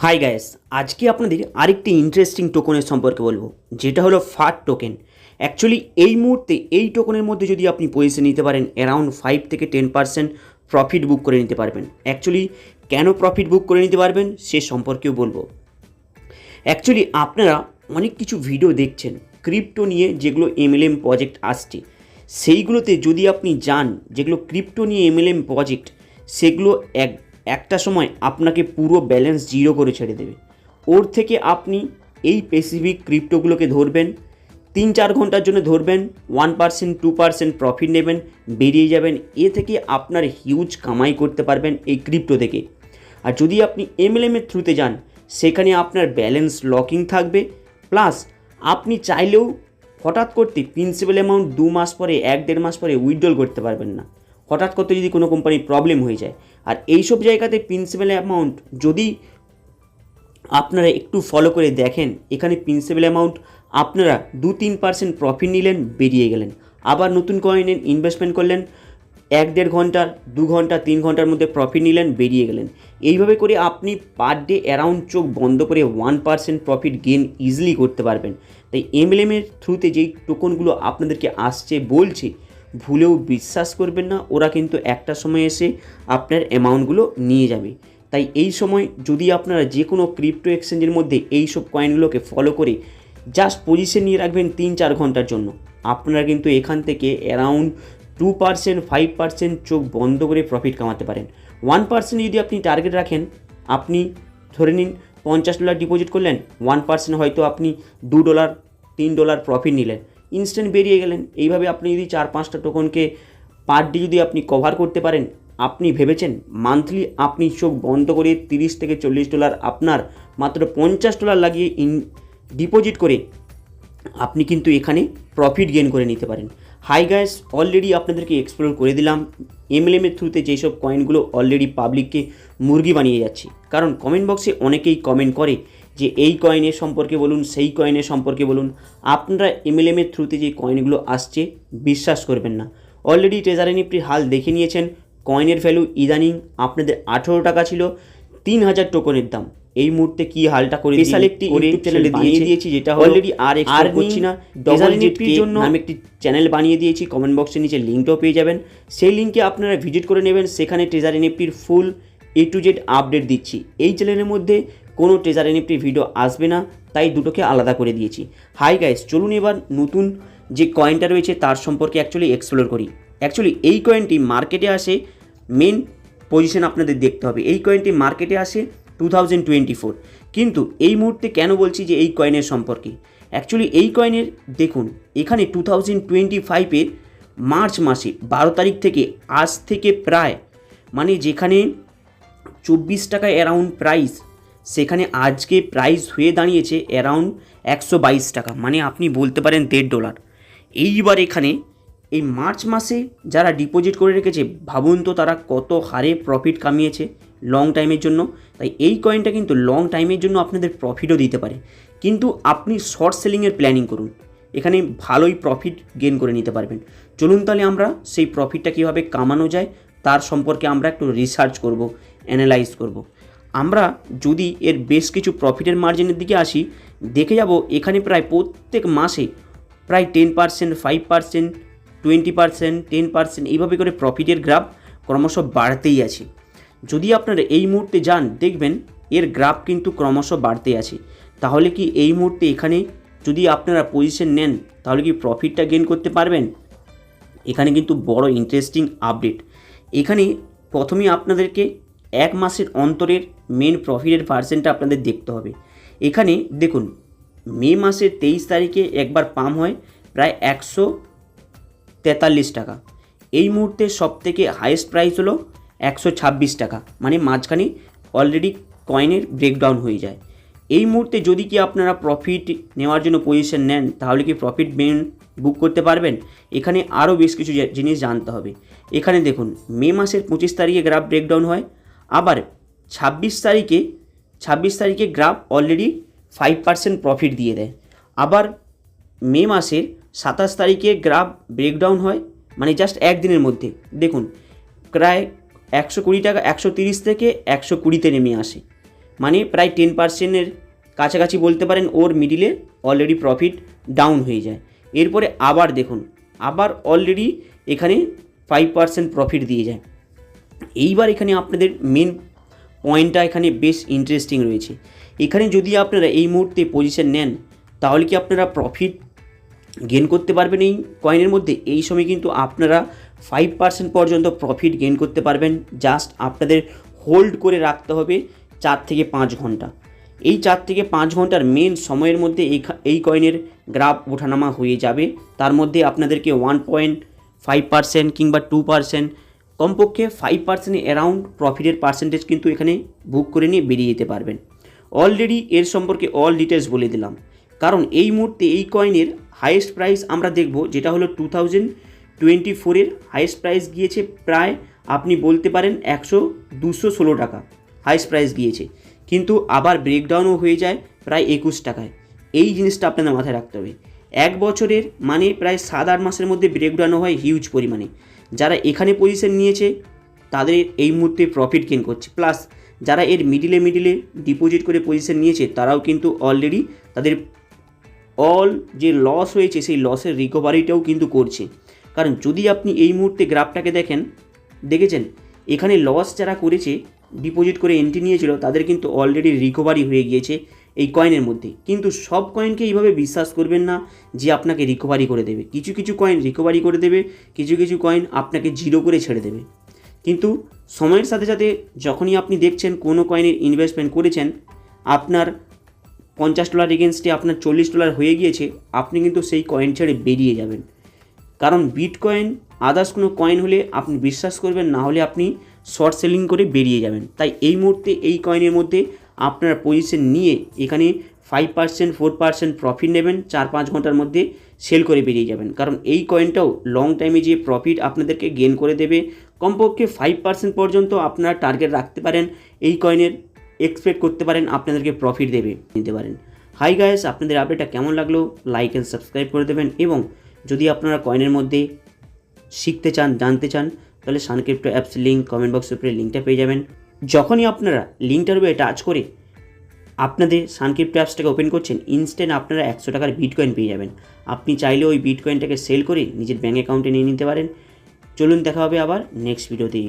High guys আজকে আপনাদের আরেকটি ইন্টারেস্টিং টোকনের সম্পর্কে বলব, যেটা হলো ফাট টোকেন অ্যাকচুয়ালি এই মুহূর্তে এই টোকনের মধ্যে যদি আপনি পজিশন নিতে পারেন অ্যারাউন্ড ফাইভ থেকে টেন পার্সেন্ট প্রফিট বুক করে নিতে পারবেন। অ্যাকচুয়ালি কেন প্রফিট বুক করে নিতে পারবেন, সে সম্পর্কেও বলব। অ্যাকচুয়ালি আপনারা অনেক কিছু ভিডিও দেখছেন ক্রিপ্টো নিয়ে যেগুলো এমএলএম প্রজেক্ট আসছে। সেইগুলোতে যদি আপনি যান, যেগুলো ক্রিপ্টো নিয়ে এমএলএম প্রজেক্ট সেগুলো এক একটা সময় আপনাকে পুরো ব্যালেন্স জিরো করে ছেড়ে দেবে। ওর থেকে আপনি এই স্পেসিফিক ক্রিপ্টোগুলোকে ধরবেন, তিন চার ঘণ্টার জন্য ধরবেন one percent two percent profit নেবেন, বেরিয়ে যাবেন, এ থেকে আপনার হিউজ কামাই করতে পারবেন এই ক্রিপ্টো থেকে। আর যদি আপনি এমএলএমের থ্রুতে যান, সেখানে আপনার ব্যালেন্স লকিং থাকবে প্লাস আপনি চাইলেও হঠাৎ করতে প্রিন্সিপাল অ্যামাউন্ট দু মাস পরে, এক দেড় মাস পরে উইথড্রল করতে পারবেন না। হঠাৎ করতে যদি কোনো কোম্পানির প্রবলেম হয়ে যায়। আর এইসব জায়গাতে প্রিন্সিপাল অ্যামাউন্ট যদি আপনারা একটু ফলো করে দেখেন, এখানে প্রিন্সিপাল অ্যামাউন্ট আপনারা দু তিন পার্সেন্ট প্রফিট নিলেন, বেরিয়ে গেলেন। আবার নতুন কয়েনে ইনভেস্টমেন্ট করলেন, এক দেড় ঘণ্টার দু ঘণ্টা, তিন ঘণ্টার মধ্যে প্রফিট নিলেন, বেরিয়ে গেলেন। এইভাবে করে আপনি পার ডে অ্যারাউন্ড চোখ বন্ধ করে one percent profit gain easily করতে পারবেন। তাই এমএলএমের থ্রুতে যেই টোকনগুলো আপনাদেরকে আসছে, বলছে ভুলেও বিশ্বাস করবেন না, ওরা কিন্তু একটা সময় এসে আপনার অ্যামাউন্টগুলো নিয়ে যাবে। তাই এই সময় যদি আপনারা যে কোনো ক্রিপ্টো এক্সচেঞ্জের মধ্যে এই সব কয়েনগুলোকে ফলো করে জাস্ট পজিশন নিয়ে রাখবেন তিন চার ঘণ্টার জন্য, আপনারা কিন্তু এখান থেকে around two percent five percent চোখ বন্ধ করে প্রফিট কামাতে পারেন। ওয়ান পার্সেন্ট যদি আপনি টার্গেট রাখেন, আপনি ধরে নিন পঞ্চাশ ডলার ডিপোজিট করলেন ওয়ান পার্সেন্ট হয়তো আপনি দু ডলার তিন ডলার প্রফিট নিলেন। ইনস্ট্যান্ট বেরিয়ে গেলেন। এইভাবে আপনি যদি চার পাঁচটা টোকনকে পার ডে যদি আপনি কভার করতে পারেন, আপনি ভেবেছেন মান্থলি আপনি চোখ বন্ধ করে তিরিশ থেকে চল্লিশ ডলার আপনার মাত্র পঞ্চাশ ডলার লাগিয়ে ইন ডিপোজিট করে আপনি কিন্তু এখানে প্রফিট গেন করে নিতে পারেন। হাই গাইস অলরেডি আপনাদেরকে এক্সপ্লোর করে দিলাম। এমএলএমের থ্রুতে যেসব কয়েনগুলো অলরেডি পাবলিককে মুরগি বানিয়ে যাচ্ছে। কারণ কমেন্ট বক্সে অনেকেই কমেন্ট করে যে এই কয়েনের সম্পর্কে বলুন সেই কয়েনের সম্পর্কে বলুন আপনারা এমএলএমের থ্রুতে যে কয়েনগুলো আসছে বিশ্বাস করবেন না। অলরেডি ট্রেজারি নিফটির হাল দেখে নিয়েছেন কয়েনের ভ্যালু ইদানিং আপনাদের আঠেরো টাকা ছিল তিন হাজার টোকনের দাম। এই মুহূর্তে কি হালটা করে স্পেশাল একটি ইউটিউব চ্যানেলে বানিয়ে দিয়েছি যেটা অলরেডি আর আর করছি না। ডবল নিফটির জন্য আমি একটি চ্যানেল বানিয়ে দিয়েছি কমেন্ট বক্সের নিচে লিঙ্কটাও পেয়ে যাবেন। সেই লিঙ্কে আপনারা ভিজিট করে নেবেন সেখানে treasury নিফটির full A to Z update দিচ্ছি। এই চ্যানেলের মধ্যে কোনো ট্রেজার এনএফটির ভিডিও আসবে না, তাই দুটোকে আলাদা করে দিয়েছি। হাই গাইস চলুন এবার নতুন যে কয়েনটা রয়েছে তার সম্পর্কে অ্যাকচুয়ালি এক্সপ্লোর করি। অ্যাকচুয়ালি এই কয়েনটি মার্কেটে আসে মেন পজিশন আপনাদের দেখতে হবে। এই কয়েনটি মার্কেটে আসে টু থাউজেন্ড টোয়েন্টি ফোর কিন্তু এই মুহূর্তে কেন বলছি যে এই কয়েনের সম্পর্কে? অ্যাকচুয়ালি এই কয়েনের দেখুন, এখানে টু থাউজেন্ড টোয়েন্টি ফাইভের মার্চ মাসে, বারো তারিখ থেকে, আজ থেকে প্রায় মানে যেখানে চব্বিশ টাকা অ্যারাউন্ড প্রাইস সেখানে আজকে প্রাইস হয়ে দাঁড়িয়েছে অ্যারাউন্ড একশো বাইশ টাকা। মানে আপনি বলতে পারেন দেড় ডলার এইবার এখানে এই মার্চ মাসে যারা ডিপোজিট করে রেখেছে, ভাবুন তো তারা কত হারে প্রফিট কামিয়েছে লং টাইমের জন্য। তাই এই কয়েনটা কিন্তু লং টাইমের জন্য আপনাদের প্রফিটও দিতে পারে। কিন্তু আপনি শর্ট সেলিংয়ের প্ল্যানিং করুন। এখানে ভালোই প্রফিট গেন করে নিতে পারবেন। চলুন তাহলে আমরা সেই প্রফিটটা কীভাবে কামানো যায়, তার সম্পর্কে আমরা একটু রিসার্চ করব অ্যানালাইজ করব। আমরা যদি এর বেশ কিছু প্রফিটের মার্জিনের দিকে আসি, দেখে যাব এখানে প্রায় প্রত্যেক মাসে প্রায় ten percent five percent twenty percent ten percent এইভাবে করে প্রফিটের গ্রাফ ক্রমশ বাড়তেই আছে। যদি আপনারা এই মুহূর্তে যান, দেখবেন এর গ্রাফ কিন্তু ক্রমশ বাড়তে আছে। তাহলে কি এই মুহূর্তে এখানে যদি আপনারা পজিশন নেন, তাহলে কি প্রফিটটা গেন করতে পারবেন? এখানে কিন্তু বড় ইন্টারেস্টিং আপডেট এখানে প্রথমেই আপনাদেরকে এক মাসের অন্তরের মেন প্রফিটের পার্সেন্টটা আপনাদের দেখতে হবে। এখানে দেখুন, মে মাসের তেইশ তারিখে একবার পাম হয় প্রায় একশো তেতাল্লিশ টাকা। এই মুহূর্তে সব থেকে হায়েস্ট প্রাইস হলো একশো ছাব্বিশ টাকা। মানে মাঝখানে অলরেডি কয়েনের ব্রেকডাউন হয়ে যায়। এই মুহূর্তে যদি কি আপনারা প্রফিট নেওয়ার জন্য পজিশন নেন, তাহলে কি প্রফিট মেন বুক করতে পারবেন? এখানে আরও বেশ কিছু জিনিস জানতে হবে। এখানে দেখুন, মে মাসের পঁচিশ তারিখে গ্রাফ ব্রেকডাউন হয়। আবার ছাব্বিশ তারিখে ছাব্বিশ তারিখে graph already five percent profit দিয়ে দেয়। আবার মে মাসের সাতাশ তারিখে গ্রাফ ব্রেকডাউন হয় মানে জাস্ট একদিনের মধ্যে। দেখুন, প্রায় একশো কুড়ি টাকা, একশো তিরিশ থেকে একশো কুড়িতে নেমে আসে। মানে প্রায় টেন পার্সেন্টের কাছাকাছি বলতে পারেন ওর মিডিলে অলরেডি প্রফিট ডাউন হয়ে যায়। এরপরে আবার দেখুন, আবার অলরেডি এখানে ফাইভ পার্সেন্ট প্রফিট দিয়ে যায়। এইবার এখানে আপনাদের মেন পয়েন্টটা এখানে বেশ ইন্টারেস্টিং রয়েছে। এখানে যদি আপনারা এই মুহূর্তে পজিশন নেন, তাহলে কি আপনারা প্রফিট গেন করতে পারবেন এই কয়েনের মধ্যে? এই সময় কিন্তু আপনারা ফাইভ পার্সেন্ট পর্যন্ত প্রফিট গেন করতে পারবেন। জাস্ট আপনাদের হোল্ড করে রাখতে হবে চার থেকে পাঁচ ঘণ্টা। এই চার থেকে পাঁচ ঘণ্টার মেন সময়ের মধ্যে এই এই কয়েনের গ্রাফ ওঠানামা হয়ে যাবে। তার মধ্যে আপনাদেরকে ওয়ান পয়েন্ট ফাইভ পার্সেন্ট কিংবা টু পার্সেন্ট কমপক্ষে ফাইভ পার্সেন্ট অ্যারাউন্ড প্রফিটের পার্সেন্টেজ কিন্তু এখানে বুক করে নিয়ে বেরিয়ে যেতে পারবেন। অলরেডি এর সম্পর্কে অল ডিটেলস বলে দিলাম। কারণ এই মুহূর্তে এই কয়েনের হাইয়েস্ট প্রাইস আমরা দেখব, যেটা হলো টু থাউজেন্ড টোয়েন্টি ফোরের হাইয়েস্ট প্রাইস গিয়েছে প্রায়, আপনি বলতে পারেন একশো দুশো ষোলো টাকা হাইয়েস্ট প্রাইস গিয়েছে। কিন্তু আবার ব্রেকডাউনও হয়ে যায় প্রায় একুশ টাকায়। এই জিনিসটা আপনাদের মাথায় রাখতে হবে। এক বছরের মানে প্রায় সাত আট মাসের মধ্যে ব্রেকডাউনও হয় হিউজ পরিমাণে। যারা এখানে পজিশন নিয়েছে, তাদের এই মুহূর্তে প্রফিট গেন করছে। প্লাস যারা এর মিডিলে মিডিলে ডিপোজিট করে পজিশন নিয়েছে, তারাও কিন্তু অলরেডি তাদের অল যে লস হয়েছে, সেই লসের রিকভারিটাও কিন্তু করছে। কারণ যদি আপনি এই মুহূর্তে গ্রাফটাকে দেখেন, দেখেছেন, এখানে লস যারা করেছে ডিপোজিট করে এন্ট্রি নিয়েছিল, তাদের কিন্তু অলরেডি রিকভারি হয়ে গিয়েছে। এই কয়েনের মধ্যে। কিন্তু সব কয়েনকে এইভাবে বিশ্বাস করবেন না যে আপনাকে রিকভারি করে দেবে। কিছু কিছু কয়েন রিকভারি করে দেবে, কিছু কিছু কয়েন আপনাকে জিরো করে ছেড়ে দেবে। কিন্তু সময়ের সাথে সাথে যখনই আপনি দেখছেন কোনো কয়েনের ইনভেস্টমেন্ট করেছেন, আপনার পঞ্চাশ ডলার এগেনস্টে আপনার চল্লিশ ডলার হয়ে গিয়েছে, আপনি কিন্তু সেই কয়েন ছেড়ে বেরিয়ে যাবেন। কারণ বিট কয়েন আদার্স কোনো কয়েন হলে আপনি বিশ্বাস করবেন, না হলে আপনি শর্ট সেলিং করে বেরিয়ে যাবেন। তাই এই মুহূর্তে এই কয়েনের মধ্যে আপনার পজিশন নিয়ে এখানে five percent four percent profit নেবেন চার পাঁচ ঘণ্টার মধ্যে সেল করে বেরিয়ে যাবেন। কারণ এই কয়েনটাও লং টাইমে যে প্রফিট আপনাদেরকে গেন করে দেবে, কমপক্ষে ফাইভ পার্সেন্ট পর্যন্ত আপনারা টার্গেট রাখতে পারেন, এই কয়েনের এক্সপেক্ট করতে পারেন, আপনাদেরকে প্রফিট দেবে, নিতে পারেন। হাই গায়েস আপনাদের আপডেটটা কেমন লাগল? লাইক অ্যান্ড সাবস্ক্রাইব করে দেবেন এবং যদি আপনারা কয়েনের মধ্যে শিখতে চান, জানতে চান তাহলে সানক্রিপ্টো অ্যাপস লিঙ্ক কমেন্ট বক্সের উপরে লিঙ্কটা পেয়ে যাবেন। যখনই আপনারা লিঙ্কটার উপরে টাচ করে আপনাদের সানক্রিপ্টো অ্যাপসটাকে ওপেন করছেন ইনস্ট্যান্ট আপনারা একশো টাকার বিটকয়েন পেয়ে যাবেন। আপনি চাইলে ওই বিটকয়েনটাকে সেল করে নিজের ব্যাঙ্ক অ্যাকাউন্টে নিয়ে নিতে পারেন। চলুন দেখা হবে আবার নেক্সট ভিডিওতে